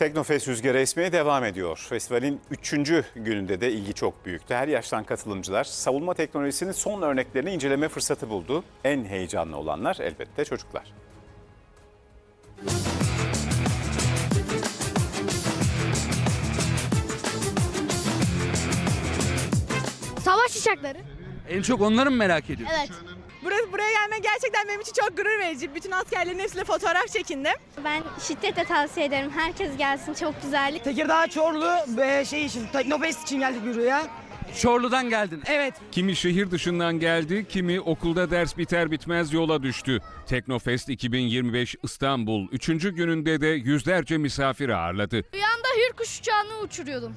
Teknofest rüzgarı esmeye devam ediyor. Festivalin 3. gününde de ilgi çok büyüktü. Her yaştan katılımcılar savunma teknolojisinin son örneklerini inceleme fırsatı buldu. En heyecanlı olanlar elbette çocuklar. Savaş uçakları. En çok onları mı merak ediyorsun? Evet. Buraya, buraya gelmek gerçekten benim için çok gurur verici. Bütün askerlerin hepsiyle fotoğraf çekindim. Ben şiddetle tavsiye ederim. Herkes gelsin. Çok güzellik. Tekirdağ Çorlu ve şey için Teknofest için geldik buraya. Çorlu'dan geldin. Evet. Kimi şehir dışından geldi, kimi okulda ders biter bitmez yola düştü. Teknofest 2025 İstanbul 3. gününde de yüzlerce misafir ağırladı. Rüyamda hürkuş uçağını uçuruyordum.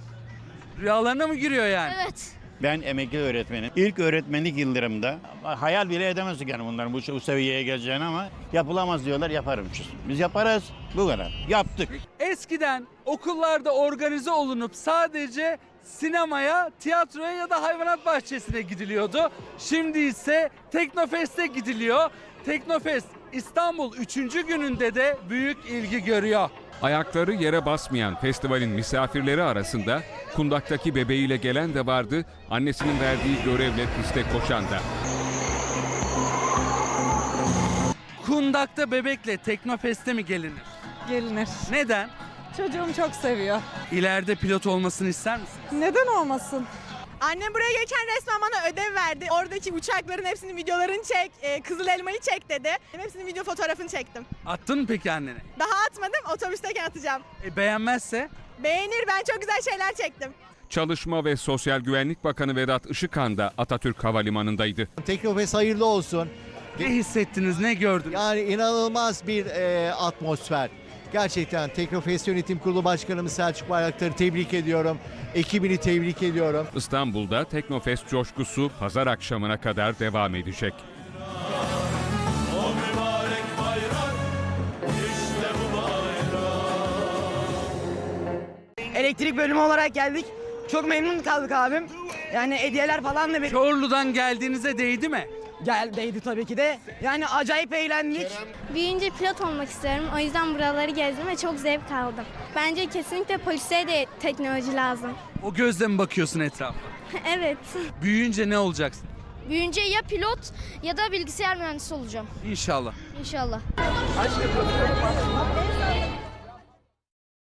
Rüyalarına mı giriyor yani? Evet. Ben emekli öğretmenim. İlk öğretmenlik yıllarımda hayal bile edemezdik yani bunların bu, bu seviyeye geleceğini ama yapılamaz diyorlar yaparım. Biz yaparız bu kadar. Yaptık. Eskiden okullarda organize olunup sadece sinemaya, tiyatroya ya da hayvanat bahçesine gidiliyordu. Şimdi ise Teknofest'e gidiliyor. Teknofest İstanbul 3. gününde de büyük ilgi görüyor. Ayakları yere basmayan festivalin misafirleri arasında kundaktaki bebeğiyle gelen de vardı, annesinin verdiği görevle piste koşan da. Kundak'ta bebekle Teknofest'e mi gelinir? Gelinir. Neden? Çocuğum çok seviyor. İleride pilot olmasını ister misin? Neden olmasın? Annem buraya gelirken resmen bana ödev verdi. Oradaki uçakların hepsinin videolarını çek, e, Kızıl Elma'yı çek dedi. Hepsinin video fotoğrafını çektim. Attın mı peki annene? Daha atmadım, otobüsteyken atacağım. E, beğenmezse? Beğenir, ben çok güzel şeyler çektim. Çalışma ve Sosyal Güvenlik Bakanı Vedat Işıkhan da Atatürk Havalimanı'ndaydı. Teknofest hayırlı olsun. Ne hissettiniz, ne gördünüz? Yani inanılmaz bir e, atmosfer. Gerçekten Teknofest Yönetim Kurulu Başkanımız Selçuk Bayraktar'ı tebrik ediyorum. Ekibini tebrik ediyorum. İstanbul'da Teknofest coşkusu pazar akşamına kadar devam edecek. Elektrik bölümü olarak geldik. Çok memnun kaldık abim. Yani hediyeler falan da bir Çorlu'dan geldiğinize değdi mi? Geldiydi tabii ki de. Yani acayip eğlendik. Büyüyünce pilot olmak istiyorum. O yüzden buraları gezdim ve çok zevk aldım. Bence kesinlikle polise de teknoloji lazım. O gözle mi bakıyorsun etrafa? evet. Büyüyünce ne olacaksın? Büyüyünce ya pilot ya da bilgisayar mühendisi olacağım. İnşallah. İnşallah.